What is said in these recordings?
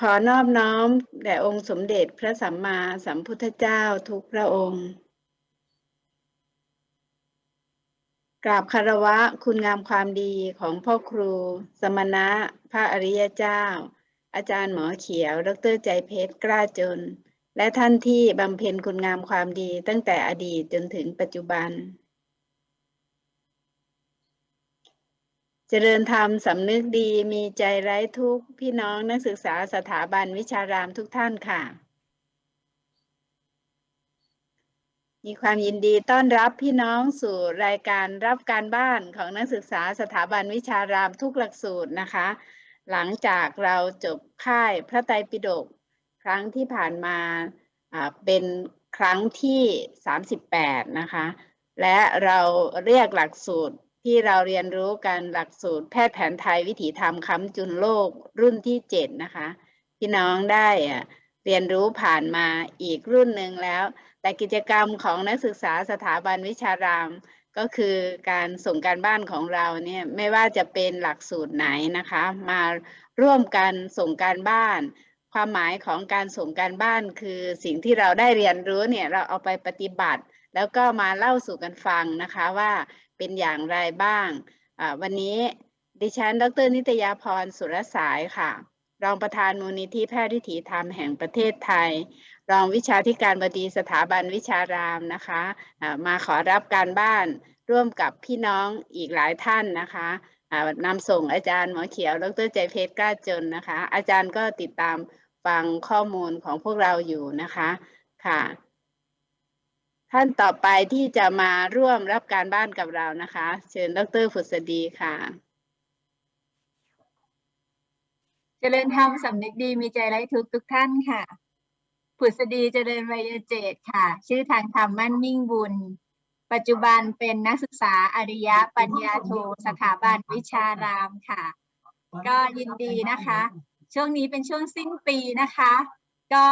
ขอนอบน้อมแด่องค์สมเด็จพระสัมมาสัมพุทธเจ้าทุกพระองค์ กราบคารวะคุณงามความดีของพ่อครู สมณะ พระอริยเจ้า อาจารย์หมอเขียว ดรใจเพชร กล้าจน และท่านที่บำเพ็ญคุณงามความดีตั้งแต่อดีตจนถึงปัจจุบัน เจริญธรรมสำนึกดีมีใจไร้ทุกข์พี่น้องนักศึกษาสถาบันวิชารามทุกท่านค่ะ มีความยินดีต้อนรับพี่น้องสู่รายการรับการบ้านของนักศึกษาสถาบันวิชารามทุกหลักสูตรนะคะ หลังจากเราจบค่ายพระไตรปิฎกครั้งที่ผ่านมาอ่าเป็นครั้งที่ 38 นะคะ และเราเรียกหลักสูตร ที่เราเรียนรู้กันหลักสูตรแพทย์แผนไทยวิถีธรรมค้ำจุนโลกรุ่นที่7นะคะพี่น้องได้อะเรียนรู้ผ่านมาอีกรุ่นหนึ่งแล้ว แต่กิจกรรมของนักศึกษาสถาบันวิชาราม ก็คือการส่งการบ้านของเราเนี่ยไม่ว่าจะเป็นหลักสูตรไหนนะคะ มาร่วมกันส่งการบ้าน ความหมายของการส่งการบ้านคือสิ่งที่เราได้เรียนรู้เนี่ยเราเอาไปปฏิบัติ แล้วก็มาเล่าสู่กันฟังนะคะว่า เป็นอย่างไรบ้าง วันนี้ดิฉัน ดร นิตยาพร สุรสายค่ะ รองประธานมูลนิธิแพทย์วิถีธรรมแห่งประเทศไทย รองวิชาธิการบดีสถาบันวิชารามนะคะอ่ามาขอรับการบ้านร่วมกับพี่น้องอีกหลายท่านนะคะนำส่งอาจารย์หมอเขียว ดรใจเพชรกล้าจนนะคะ อาจารย์ก็ติดตามฟังข้อมูลของพวกเราอยู่นะคะค่ะ ท่านต่อไปที่จะมาร่วมรับการบ้านกับเรานะคะ เชิญดรฝุษดีค่ะ เจริญธรรมสำนึกดีมีใจไร้ทุกทุกท่านค่ะผุษดีเจริญวัยเจตค่ะ ชื่อทางธรรมมั่นมิ่งบุญ ปัจจุบันเป็นนักศึกษาอริยปัญญาโทสถาบันวิชารามค่ะ ก็ยินดีนะคะ ช่วงนี้เป็นช่วงสิ้นปีนะคะ ก็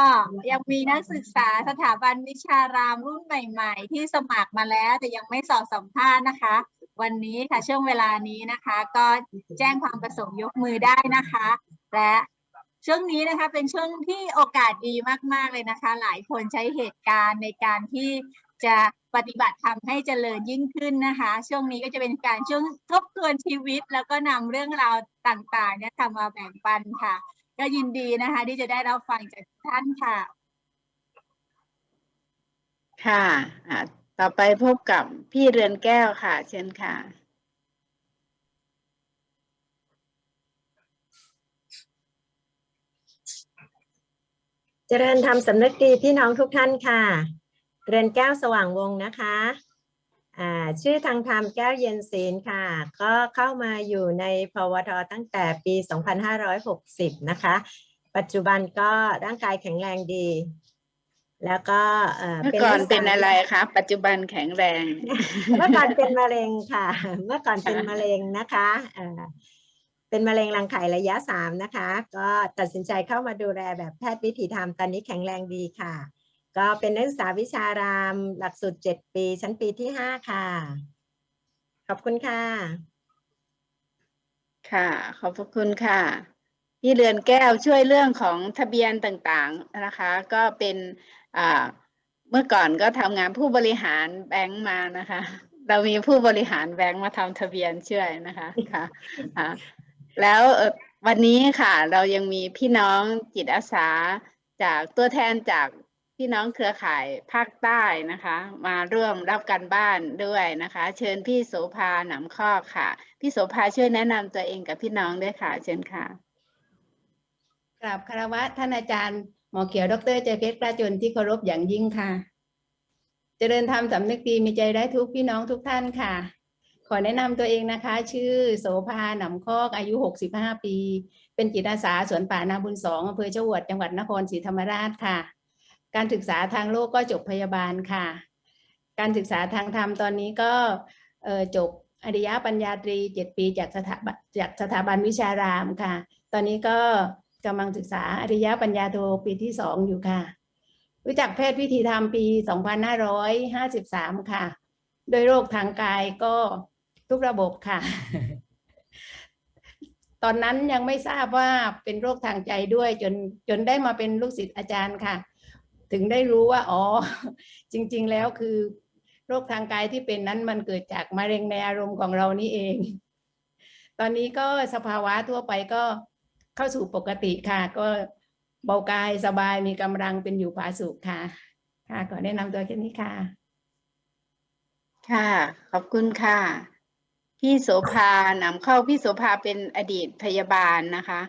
ยังมีนักศึกษาสถาบันวิชารามรุ่นใหม่ ๆ ที่สมัครมาแล้ว แต่ยังไม่สอบสัมภาษณ์นะคะ วันนี้ค่ะช่วงเวลานี้นะคะ ก็แจ้งความประสงค์ยกมือได้นะคะ และช่วงนี้นะคะเป็นช่วงที่โอกาสดีมากๆเลยนะคะ หลายคนใช้เหตุการณ์ในการที่จะปฏิบัติธรรมให้เจริญยิ่งขึ้นนะคะ ช่วงนี้ก็จะเป็นการช่วงทบทวนชีวิต แล้วก็นำเรื่องราวต่างๆเนี่ยทำมาแบ่งปันค่ะ ก็ยินดีนะคะ ที่จะได้รับฟังจากทุกท่านค่ะ ค่ะอ่าต่อไปพบกับพี่เรือนแก้วค่ะ เชิญค่ะ เจริญธรรมสำนึกดีพี่น้องทุกท่านค่ะ เรือนแก้วสว่างวงศ์นะคะ อ่าชื่อทางธรรมแก้วเย็นศีลค่ะ ก็เข้ามาอยู่ในพวทตั้งแต่ปี 2560 นะคะ ปัจจุบันก็ร่างกายแข็งแรงดี แล้วก็เอ่อเมื่อก่อนกศึษาเป็นอะไรคะปัจจุบันแข็งแรง เมื่อก่อนเป็นมะเร็งค่ะ เมื่อก่อนเป็นมะเร็งนะคะเอ่อเป็นมะเร็งรังไข่ระยะสามนะคะ ก็ตัดสินใจเข้ามาดูแลแบบแพทย์วิถีธรรมตอนนี้แข็งแรงดีค่ะ ก็เป็นนักศึกษาวิชารามหลักสูตรเจ็ดปี ชั้นปีที่ห้าค่ะ ขอบคุณค่ะ ค่ะ ขอบพระคุณค่ะ พี่เรือนแก้วช่วยเรื่องของทะเบียนต่างๆนะคะ ก็เป็นเมื่อก่อนก็ทำงานผู้บริหารแบงก์มานะคะ เรามีผู้บริหารแบงก์มาทำทะเบียนช่วยนะคะค่ะแล้ววันนี้ค่ะ เรายังมีพี่น้องจิตอาสาจากตัวแทนจาก พี่น้องเครือข่ายภาคใต้นะคะ มาร่วมรับการบ้านด้วยนะคะ เชิญพี่โสภาหนำข้อค่ะ พี่โสภาช่วยแนะนำตัวเองกับพี่น้องด้วยค่ะ เชิญค่ะกราบคารวะท่านอาจารย์หมอเขียวดรใจเพชรกล้าจนที่เคารพอย่างยิ่งค่ะ เจริญธรรมสำนึกดีมีใจได้ทุกพี่น้องทุกท่านค่ะ ขอแนะนำตัวเองนะคะ ชื่อโสภาหนำคอกอายุ 65 ปี เป็นจิตอาสาสวนป่านาบุญสองอำเภอเจ้าวดจังหวัดนครศรีธรรมราชค่ะ การศึกษาทางโลกก็จบพยาบาลค่ะ การศึกษาทางธรรมตอนนี้ก็จบอริยปัญญาตรีเจ็ดปีจากสถาบันจากสถาบันวิชารามค่ะ ตอนนี้ก็กำลังศึกษาอริยปัญญาโทปีที่สองอยู่ค่ะ รู้จักแพทย์วิธีธรรมปี 2553 ค่ะ โดยโรคทางกายก็ทุกระบบค่ะ ตอนนั้นยังไม่ทราบว่าเป็นโรคทางใจด้วยจนจนได้มาเป็นลูกศิษย์อาจารย์ค่ะ ถึงได้รู้ว่าอ๋อจริง ๆ แล้วคือ โรคทางกายที่เป็นนั้นมันเกิดจากมะเร็งในอารมณ์ของเรานี่เอง ตอนนี้ก็สภาวะทั่วไปก็เข้าสู่ปกติค่ะ ก็เบากายสบายมีกำลังเป็นอยู่ผาสุขค่ะ ค่ะขอแนะนำตัวแค่นี้ค่ะ ค่ะ ขอบคุณค่ะ พี่โสภานำเข้าพี่โสภาเป็นอดีตพยาบาลนะคะ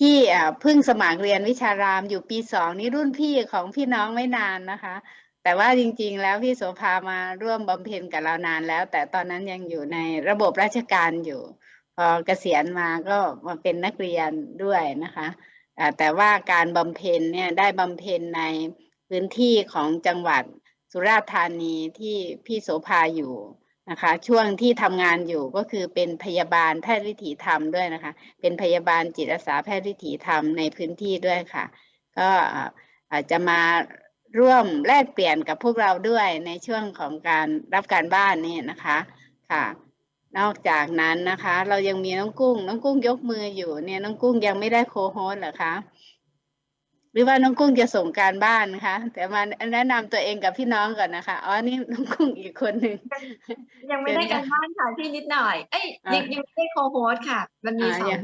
ที่เพิ่งสมัครเรียนวิชารามอยู่ปีสองนี่รุ่นพี่ของพี่น้องไม่นานนะคะ แต่ว่าจริงๆ แล้วพี่โสภามาร่วมบำเพ็ญกับเรานานแล้ว แต่ตอนนั้นยังอยู่ในระบบราชการอยู่ พอเกษียณมาก็มาเป็นนักเรียนด้วยนะคะแต่ว่าการบำเพ็ญเนี่ยได้บำเพ็ญในพื้นที่ของจังหวัดสุราษฎร์ธานีที่พี่โสภาอยู่ นะคะ ช่วงที่ทำงานอยู่ก็คือเป็นพยาบาลแพทย์วิถีธรรมด้วยนะคะ เป็นพยาบาลจิตอาสาแพทย์วิถีธรรมในพื้นที่ด้วยค่ะ ก็อาอาจจะมาร่วมแลกเปลี่ยนกับพวกเราด้วยในช่วงของการรับการบ้านนี่นะคะค่ะ นอกจากนั้นนะคะ เรายังมีน้องกุ้ง น้องกุ้งยกมืออยู่เนี่ยน้องกุ้งยังไม่ได้โคโฮสเหรอคะ หรือว่าน้องกุ้งจะส่งการบ้านนะคะ แต่มาแนะนำตัวเองกับพี่น้องก่อนนะคะอ๋อนี่น้องกุ้งอีกคนหนึ่งยังไม่ได้เชิญค่ะการบ้านค่ะที่นิดหน่อย เอ้ยอ่ายัยังยังไม่ได้โคโฮสค่ะ มันมีอ่าสองยัง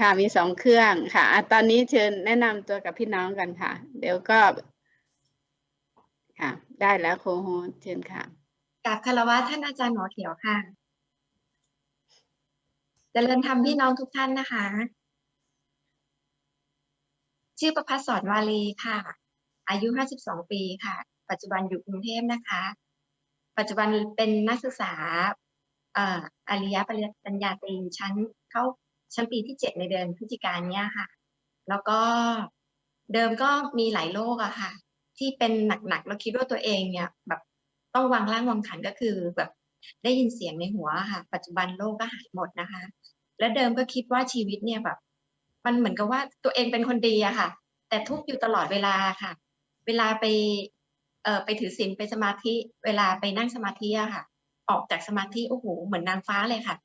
ค่ะมีสองเครื่องค่ะอะตอนนี้เชิญแนะนำตัวกับพี่น้องกันค่ะ เดี๋ยวก็ ค่ะ ได้แล้วโคโฮสเชิญค่ะกับคารวะท่านอาจารย์หมอเขียวค่ะเจริญธรรมพี่น้องทุกท่านนะคะ ชื่อประพัฒสอนวาลีค่ะ อายุ 52 ปีค่ะ ปัจจุบันอยู่กรุงเทพนะคะ ปัจจุบันเป็นนักศึกษาอ่ออริยปริญญาตรีชั้นเข้าชั้นปีที่ 7 ในเดือนพฤศจิกายนเนี้ยค่ะ แล้วก็เดิมก็มีหลายโรคอะค่ะ ที่เป็นหนักๆแล้วคิดว่าตัวเองเนี่ยแบบต้องวางร่างวางขันก็คือแบบได้ยินเสียงในหัวค่ะ ปัจจุบันโรคก็หายหมดนะคะ และเดิมก็คิดว่าชีวิตเนี่ยแบบ มันเหมือนกับว่าตัวเองเป็นคนดีอะค่ะ แต่ทุกอยู่ตลอดเวลาค่ะ เวลาไปเอ่อไปถือศีลไปสมาธิ เวลาไปนั่งสมาธิอะค่ะ ออกจากสมาธิโอ้โหเหมือนนางฟ้าเลยค่ะ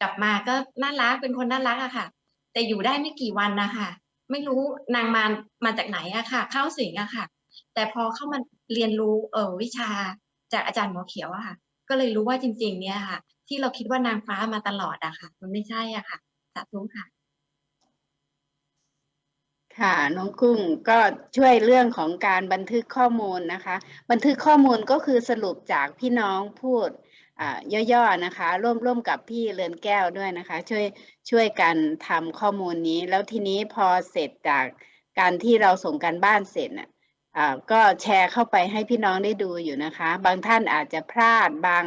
กลับมาก็น่ารักเป็นคนน่ารักอะค่ะ แต่อยู่ได้ไม่กี่วันนะคะไม่รู้นางมามาจากไหนอะค่ะ เข้าสิงอะค่ะ แต่พอเข้ามาเรียนรู้เออวิชาจากอาจารย์หมอเขียวอะค่ะ ก็เลยรู้ว่าจริง ๆ เนี่ยค่ะ ที่เราคิดว่านางฟ้ามาตลอดอะค่ะ มันไม่ใช่อะค่ะสาธุค่ะ ค่ะน้องกุ้งก็ช่วยเรื่องของการบันทึกข้อมูลนะคะ บันทึกข้อมูลก็คือสรุปจากพี่น้องพูดย่อๆนะคะ ร่วมร่วมกับพี่เรือนแก้วด้วยนะคะ ช่วยช่วยกันทำข้อมูลนี้ แล้วทีนี้พอเสร็จจากการที่เราส่งการบ้านเสร็จน่ะก็แชร์เข้าไปให้พี่น้องได้ดูอยู่นะคะ บางท่านอาจจะพลาดบาง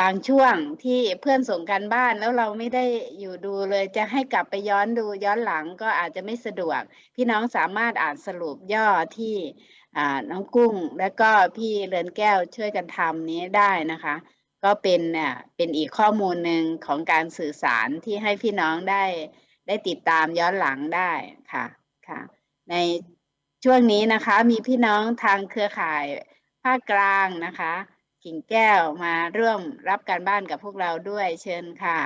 บางช่วงที่เพื่อนส่งการบ้านแล้วเราไม่ได้อยู่ดูเลยจะให้กลับไปย้อนดูย้อนหลังก็อาจจะไม่สะดวก พี่น้องสามารถอ่านสรุปย่อที่น้องกุ้ง แล้วก็พี่เรือนแก้วช่วยกันทำนี้ได้นะคะ ก็เป็นอ่าเป็นอีกข้อมูลหนึ่งของการสื่อสารที่ให้พี่น้องได้ได้ติดตามย้อนหลังได้ค่ะค่ะ ในช่วงนี้นะคะมีพี่น้องทางเครือข่ายภาคกลางนะคะ กิ่งแก้วมาร่วมรับการบ้านกับพวกเราด้วยเชิญค่ะ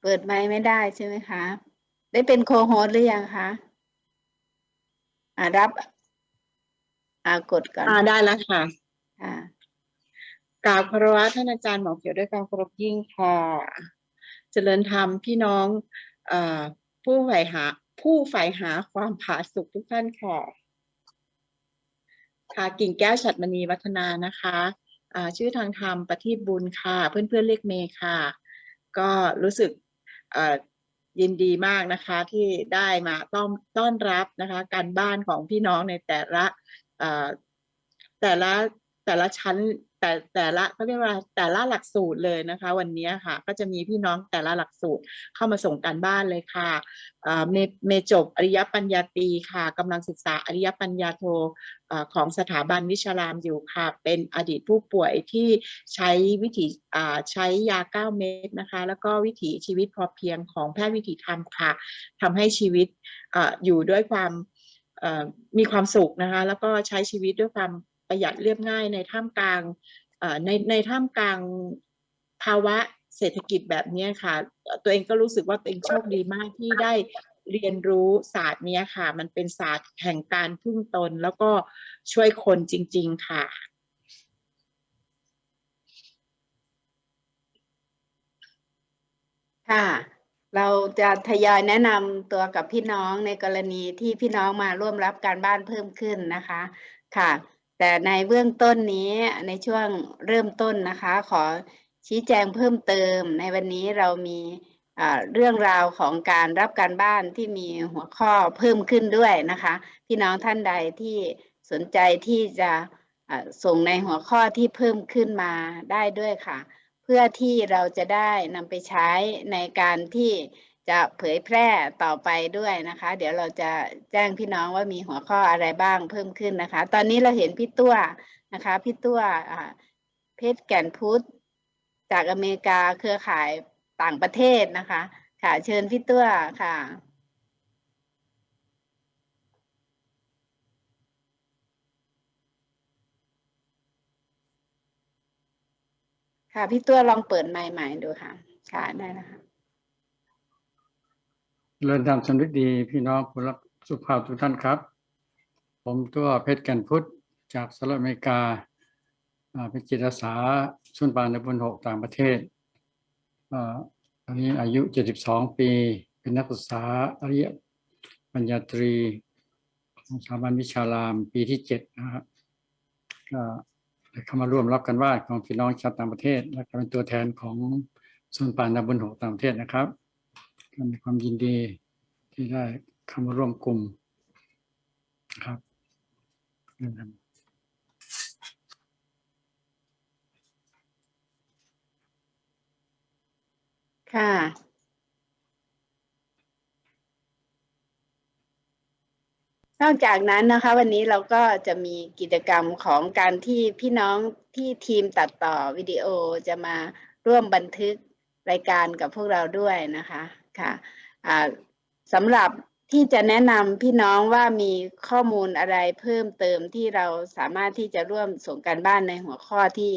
เปิดไมค์ไม่ได้ใช่ไหมคะ ได้เป็นโคโฮสหรือยังคะอ่ารับอ่ากดก่อนอ่าได้แล้วค่ะค่ะกราบคารวะท่านอาจารย์หมอเขียวด้วยความเคารพยิ่งค่ะเจริญธรรมพี่น้องเอ่อผู้ใฝ่หา ผู้ใฝ่หาความผาสุกทุกท่านค่ะค่ะกิ่งแก้วฉัดมณีวัฒนานะคะอ่าชื่อทางธรรมประทีปบุญค่ะ เพื่อนๆเรียกเมย์ค่ะ ก็รู้สึกยินดีมากนะคะที่ได้มาต้อนต้อนรับนะคะ การบ้านของพี่น้องในแต่ละแต่ละ แต่ละชั้นแต่แต่ละเขาเรียกว่าแต่ละหลักสูตรเลยนะคะ วันนี้ค่ะ ก็จะมีพี่น้องแต่ละหลักสูตรเข้ามาส่งการบ้านเลยค่ะเมเมจบอริยปัญญาตีค่ะกำลังศึกษาอริยปัญญาโทอของสถาบันวิชารามอยู่ค่ะ เป็นอดีตผู้ป่วยที่ใช้วิถีใช้ยาเก้าเม็ดนะคะ แล้วก็วิถีชีวิตพอเพียงของแพทย์วิถีธรรมค่ะทำให้ชีวิตออยู่ด้วยความมีความสุขนะคะ แล้วก็ใช้ชีวิตด้วยความ ประหยัดเรียบง่ายในท่ามกลางในในท่ามกลางภาวะเศรษฐกิจแบบนี้ค่ะ ตัวเองก็รู้สึกว่าตัวเองโชคดีมากที่ได้เรียนรู้ศาสตร์นี้ค่ะ มันเป็นศาสตร์แห่งการพึ่งตน แล้วก็ช่วยคนจริง ๆค่ะ ค่ะ เราจะทยอยแนะนำตัวกับพี่น้องในกรณีที่พี่น้องมาร่วมรับการบ้านเพิ่มขึ้นนะคะ ค่ะ แต่ในเบื้องต้นนี้ในช่วงเริ่มต้นนะคะ ขอชี้แจงเพิ่มเติม ในวันนี้เรามีเรื่องราวของการรับการบ้านที่มีหัวข้อเพิ่มขึ้นด้วยนะคะ พี่น้องท่านใดที่สนใจที่จะส่งในหัวข้อที่เพิ่มขึ้นมาได้ด้วยค่ะ เพื่อที่เราจะได้นำไปใช้ในการที่ จะเผยแพร่ต่อไปด้วยนะคะ เดี๋ยวเราจะแจ้งพี่น้องว่ามีหัวข้ออะไรบ้างเพิ่มขึ้นนะคะ ตอนนี้เราเห็นพี่ตัวนะคะ พี่ตัวเพชรแก่นพุทธจากอเมริกาเครือข่ายต่างประเทศนะคะ ค่ะเชิญพี่ตัวค่ะค่ะพี่ตัวลองเปิดไมค์ใหม่ดูค่ะ ค่ะได้นะคะ เริญธรรมสำนึกดีพี่น้องผู้รักสุภาพทุกท่านครับ ผมตัวเพชรแก่นพุทธจากสหรัฐอเมริกาเป็นจิตอาสาชุนปานในบนหกต่างประเทศอตอนนี้อายุ 72 ปี เป็นนักศึกษาอริยปริญญาตรีของสถาบันวิชารามปีที่7นะครับก็เข้ามาร่วมรับกันว่าของพี่น้องชาวต่างประเทศ และเป็นตัวแทนของชนปานในบนหกต่างประเทศนะครับ ก็มีความยินดีที่ได้เข้ามาร่วมกลุ่มครับนะครับค่ะ นอกจากนั้นนะคะ วันนี้เราก็จะมีกิจกรรมของการที่พี่น้องที่ทีมตัดต่อวิดีโอจะมาร่วมบันทึกรายการกับพวกเราด้วยนะคะ ค่ะสำหรับที่จะแนะนำพี่น้องว่ามีข้อมูลอะไรเพิ่มเติมที่เราสามารถที่จะร่วมส่งการบ้านในหัวข้อที่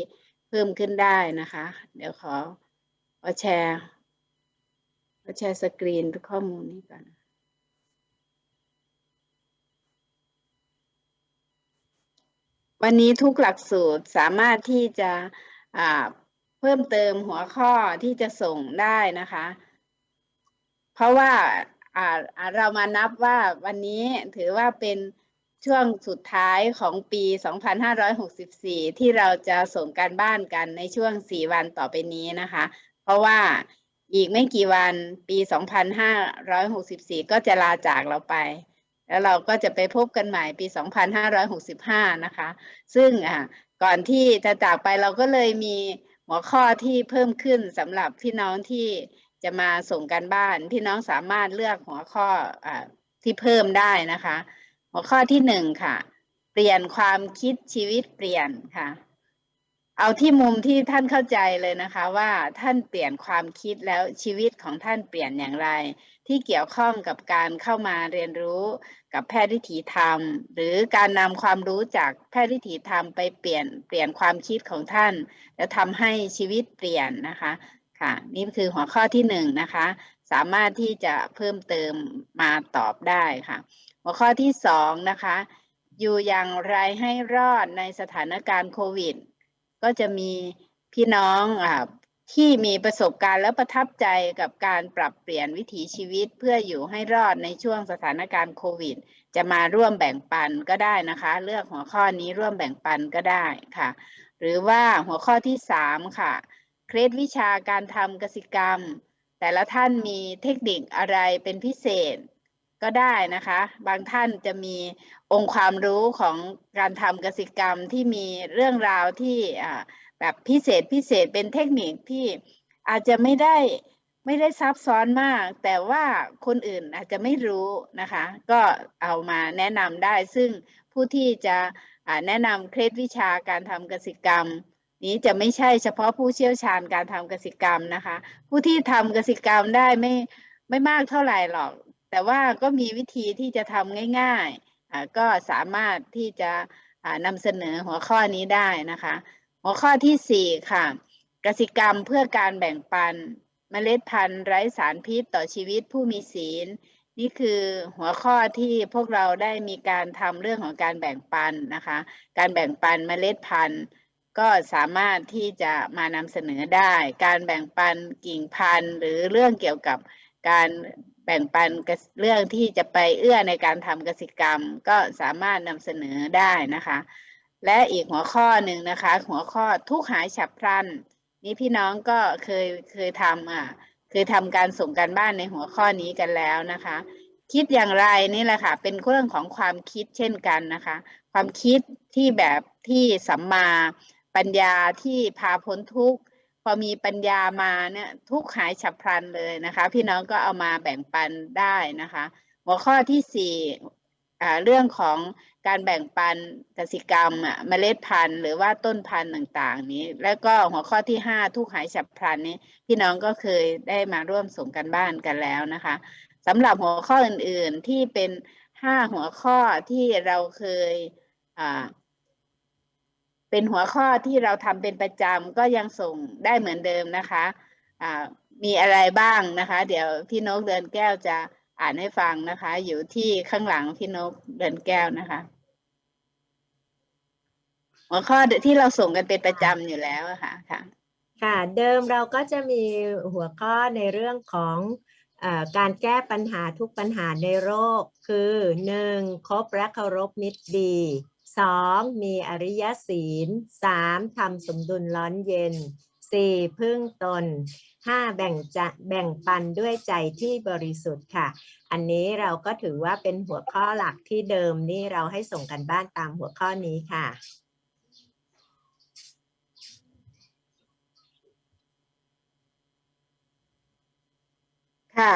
เพิ่มขึ้นได้นะคะ เดี๋ยวขอขอแชร์ขอแชร์สกรีนข้อมูลนี้ก่อนวันนี้ทุกหลักสูตรสามารถที่จะเพิ่มเติมหัวข้อที่จะส่งได้นะคะ เพราะว่าเรามานับว่าวันนี้ถือว่าเป็นช่วงสุดท้ายของปี 2564 ที่เราจะส่งการบ้านกันในช่วง 4 วันต่อไปนี้นะคะ เพราะว่าอีกไม่กี่วันปี 2564 ก็จะลาจากเราไป แล้วเราก็จะไปพบกันใหม่ปี 2565 นะคะ ซึ่งก่อนที่จะจากไปเราก็เลยมีหัวข้อที่เพิ่มขึ้นสำหรับพี่น้องที่ จะมาส่งกันบ้านพี่น้องสามารถเลือกหัวข้ออที่เพิ่มได้นะคะ หัวข้อที่หนึ่งค่ะ เปลี่ยนความคิดชีวิตเปลี่ยนค่ะ เอาที่มุมที่ท่านเข้าใจเลยนะคะว่าท่านเปลี่ยนความคิดแล้วชีวิตของท่านเปลี่ยนอย่างไร ที่เกี่ยวข้องกับการเข้ามาเรียนรู้กับแพทย์วิถีธรรม หรือการนำความรู้จากแพทย์วิถีธรรมไปเปลี่ยนเปลี่ยนความคิดของท่าน แล้วทำให้ชีวิตเปลี่ยนนะคะ ค่ะ นี่คือหัวข้อที่หนึ่งนะคะ สามารถที่จะเพิ่มเติมมาตอบได้ค่ะ หัวข้อที่สองนะคะ อยู่อย่างไรให้รอดในสถานการณ์โควิด ก็จะมีพี่น้องอ่าที่มีประสบการณ์และประทับใจกับการปรับเปลี่ยนวิถีชีวิตเพื่ออยู่ให้รอดในช่วงสถานการณ์โควิด จะมาร่วมแบ่งปันก็ได้นะคะ เลือกหัวข้อนี้ร่วมแบ่งปันก็ได้ค่ะ หรือว่าหัวข้อที่สามค่ะ เคล็ดวิชาการทำกสิกรรม แต่ละท่านมีเทคนิคอะไรเป็นพิเศษก็ได้นะคะ บางท่านจะมีองค์ความรู้ของการทำกสิกรรมที่มีเรื่องราวที่แบบพิเศษพิเศษเป็นเทคนิคที่อาจจะไม่ได้ไม่ได้ซับซ้อนมาก แต่ว่าคนอื่นอาจจะไม่รู้นะคะ ก็เอามาแนะนำได้ ซึ่งผู้ที่จะแนะนำเคล็ดวิชาการทำกสิกรรม นี้จะไม่ใช่เฉพาะผู้เชี่ยวชาญการทำกสิกรรมนะคะ ผู้ที่ทำกสิกรรมได้ไม่ไม่มากเท่าไหร่หรอก แต่ว่าก็มีวิธีที่จะทำง่ายๆก็สามารถที่จะนำเสนอหัวข้อนี้ได้นะคะ หัวข้อที่สี่ค่ะ กสิกรรมเพื่อการแบ่งปันเมล็ดพันธุ์ไร้สารพิษต่อชีวิตผู้มีศีล นี่คือหัวข้อที่พวกเราได้มีการทำเรื่องของการแบ่งปันนะคะ การแบ่งปันเมล็ดพันธุ์ ก็สามารถที่จะมานำเสนอได้ การแบ่งปันกิ่งพันธุ์ หรือเรื่องเกี่ยวกับการแบ่งปันเรื่องที่จะไปเอื้อในการทำกสิกรรม ก็สามารถนำเสนอได้นะคะ และอีกหัวข้อหนึ่งนะคะ หัวข้อทุกหายฉับพลัน นี่พี่น้องก็เคยเคยทำอะเคยทำการส่งการบ้านในหัวข้อนี้กันแล้วนะคะ คิดอย่างไรนี่แหละค่ะ เป็นเรื่องของความคิดเช่นกันนะคะ ความคิดที่แบบที่สัมมา ปัญญาที่พาพ้นทุกข์พอมีปัญญามาเนี่ยทุกข์หายฉับพลันเลยนะคะ พี่น้องก็เอามาแบ่งปันได้นะคะ หัวข้อที่สี่อ่าเรื่องของการแบ่งปันกสิกรรมอะเมล็ดพันธุ์ หรือว่าต้นพันธุ์ต่างๆ นี้ แล้วก็หัวข้อที่ห้าทุกหายฉับพลันนี้ พี่น้องก็เคยได้มาร่วมส่งกันบ้านกันแล้วนะคะสำหรับหัวข้ออื่นๆที่เป็นห้าหัวข้อที่เราเคยอ่า เป็นหัวข้อที่เราทำเป็นประจำก็ยังส่งได้เหมือนเดิมนะคะอ่ามีอะไรบ้างนะคะ เดี๋ยวพี่นกเดินแก้วจะอ่านให้ฟังนะคะ อยู่ที่ข้างหลังพี่นกเดินแก้วนะคะ หัวข้อที่เราส่งกันเป็นประจำอยู่แล้วะค่ะค่ะค่ะเดิมเราก็จะมีหัวข้อในเรื่องของอการแก้ปัญหาทุกปัญหาในโรค คือหนึ่งคบและเคารพมิตรดี สองมีอริยศีลสามทำสมดุลร้อนเย็นสี่พึ่งตนห้าแบ่งจะแบ่งปันด้วยใจที่บริสุทธิ์ค่ะ อันนี้เราก็ถือว่าเป็นหัวข้อหลักที่เดิมนี่เราให้ส่งกันบ้านตามหัวข้อนี้ค่ะ ค่ะ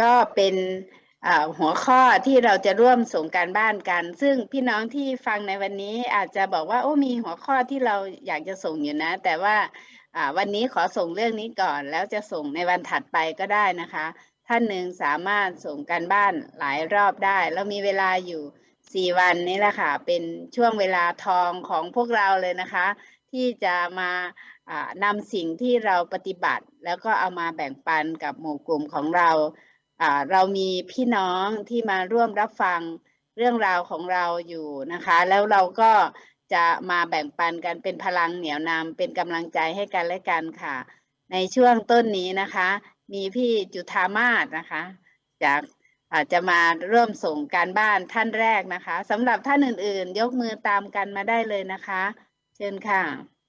ก็เป็น หัวข้อที่เราจะร่วมส่งการบ้านกัน ซึ่งพี่น้องที่ฟังในวันนี้อาจจะบอกว่าโอ้มีหัวข้อที่เราอยากจะส่งอยู่นะ แต่ว่าวันนี้ขอส่งเรื่องนี้ก่อน แล้วจะส่งในวันถัดไปก็ได้นะคะ ท่านหนึ่งสามารถส่งการบ้านหลายรอบได้ แล้วมีเวลาอยู่สี่วันนี้แหละค่ะ เป็นช่วงเวลาทองของพวกเราเลยนะคะ ที่จะมานำสิ่งที่เราปฏิบัติ แล้วก็เอามาแบ่งปันกับหมู่กลุ่มของเรา เรามีพี่น้องที่มาร่วมรับฟังเรื่องราวของเราอยู่นะคะ แล้วเราก็จะมาแบ่งปันกันเป็นพลังเหนี่ยวนำเป็นกำลังใจให้กันและกันค่ะ ในช่วงต้นนี้นะคะ มีพี่จุธามาศนะคะจากอาจจะมาร่วมส่งการบ้านท่านแรกนะคะสำหรับท่านอื่นๆ ยกมือตามกันมาได้เลยนะคะ เชิญค่ะ